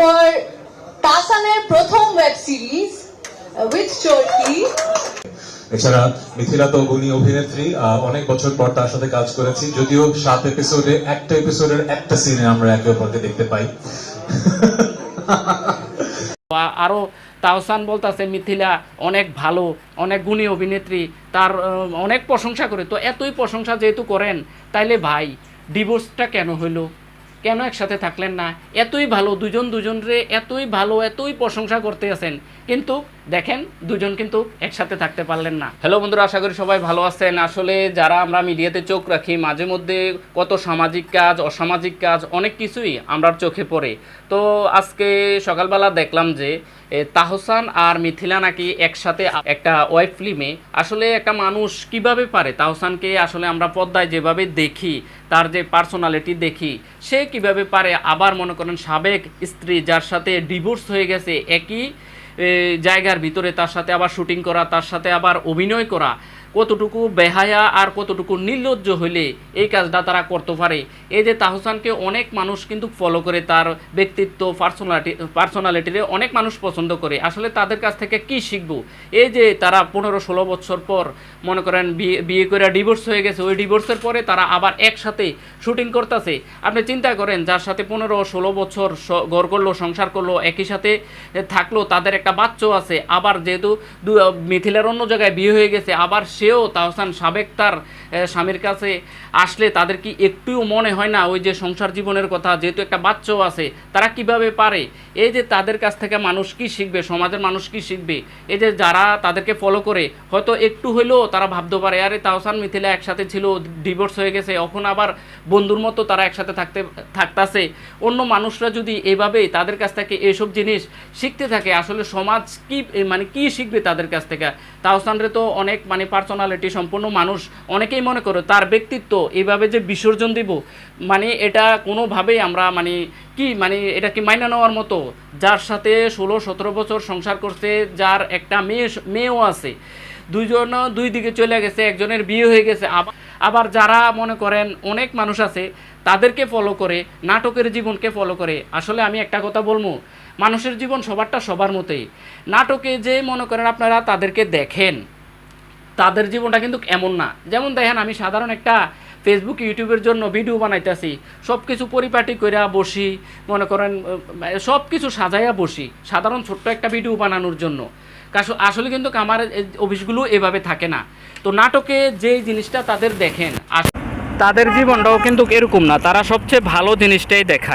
এরপর তাসানের প্রথম web series with চরকি এছাড়া মিথিলা তো গুণী অভিনেত্রী অনেক বছর পর তার সাথে কাজ করেছি যদিও সাত এপিসোডে একটা এপিসোডের একটা সিনে আমরা একে অপরকে দেখতে পাই। বা আরও তাহসান বলতাছে মিথিলা অনেক ভালো অনেক গুণী অভিনেত্রী তার অনেক প্রশংসা করে। তো এতই প্রশংসা যেহেতু করেন তাইলে ভাই ডিভোর্সটা কেন হইল? কেন একসাথে থাকলেন না? এতই ভালো, দুজন দুজনরে এতই ভালো, এতই প্রশংসা করতে আছেন। কিন্তু দেখেন, দুজন কিন্তু একসাথে থাকতে পারলেন না। হ্যালো বন্ধুরা, আশা করি সবাই ভালো আছেন। আসলে যারা আমরা মিডিয়াতে চোখ রাখি, মাঝে মধ্যে কত সামাজিক কাজ, অসামাজিক কাজ, অনেক কিছুই আমরা চোখে পড়ে। তো আজকে সকালবেলা দেখলাম যে তাহসান আর মিথিলা নাকি একসাথে একটা ওয়েব ফিল্মে। আসলে একটা মানুষ কীভাবে পারে? তাহসানকে আসলে আমরা পদ্মায় যেভাবে দেখি, তার যে পার্সোনালিটি দেখি, সে কীভাবে পারে? আবার মনে করেন সাবেক স্ত্রী যার সাথে ডিভোর্স হয়ে গেছে, একই জায়গার ভিতরে তার সাথে আবার শুটিং করা তার সাথে আবার অভিনয় করা। কতটুকু বেহায়া আর কতটুকু নির্লজ্জ হইলে এই কাজটা তারা করতে পারে? এই যে তাহসানকে অনেক মানুষ কিন্তু ফলো করে, তার ব্যক্তিত্ব পার্সোনালিটি পার্সোনালিটিরে অনেক মানুষ পছন্দ করে। আসলে তাদের কাছ থেকে কি শিখব? এই যে তারা পনেরো ষোলো বছর পর, মনে করেন বিয়ে বিয়ে করে ডিভোর্স হয়ে গেছে, ওই ডিভোর্সের পরে তারা আবার একসাথে শুটিং করতেছে। আপনি চিন্তা করেন, যার সাথে পনেরো ষোলো বছর গড় করল, সংসার করল, একই সাথে থাকল, তাদের একটা বাচ্চাও আছে। আবার যেহেতু মিথিলার অন্য জায়গায় বিয়ে হয়ে গেছে, আবার সেও তাহসান সাবেক তার স্বামীর কাছে আসলে তাদের কি একটুও মনে হয় না ওই যে সংসার জীবনের কথা? যেহেতু একটা বাচ্চাও আছে, তারা কীভাবে পারে? এই যে তাদের কাছ থেকে মানুষ কি শিখবে? সমাজের মানুষ কি শিখবে? এই যে যারা তাদেরকে ফলো করে, হয়তো একটু হইলেও তারা ভাবতে পারে, আরে, তাহসান, মিথিলা একসাথে ছিল ডিভোর্স হয়ে গেছে, এখন আবার বন্ধুর মতো তারা একসাথে থাকতে, থাকতাছে। অন্য মানুষরা যদি এভাবে তাদের কাছ থেকে এইসব জিনিস শিখতে থাকে, আসলে সমাজ কি মানে কি শিখবে তাদের কাছ থেকে? তাহসানরে তো অনেক মানে পার্সোনালিটি সম্পূর্ণ মানুষ অনেকেই মনে করে তার ব্যক্তিত্ব এইভাবে যে বিসর্জন দিব মানে এটা কোনোভাবেই আমরা মানে কি মানে এটা কি মাইনা নেওয়ার মতো? যার সাথে ষোলো, সতেরো বছর সংসার করছে, যার একটা মেয়ে, মেয়েও আছে। দুইজন, দুই দিকে চলে গেছে, একজনের বিয়ে হয়ে গেছে। আবার আবার যারা মনে করেন অনেক মানুষ আছে, তাদেরকে ফলো করে, নাটকের জীবনকে ফলো করে। আসলে আমি একটা কথা বলব, মানুষের জীবন সবারটা সবার মতোই। নাটকে যে মনে করেন আপনারা, তাদেরকে দেখেন। তাদের জীবনটা কিন্তু এমন না। যেমন দেখেন, আমি সাধারণ একটা ফেসবুক ইউটিউবের জন্য ভিডিও বানাইতেছি। সব কিছু পরিপাটি কইরা বসি, মনে করেন সব কিছু সাজাইয়া বসি, সাধারণ ছোট্ট একটা ভিডিও বানানোর জন্য। আসলে কিন্তু আমার অফিসগুলো এভাবে থাকে না। তো নাটকে যে জিনিসটা তাদের দেখেন তাদের জীবনটাও কিন্তু এরকম না। তারা সবচেয়ে ভালো জিনিসটাই দেখায়।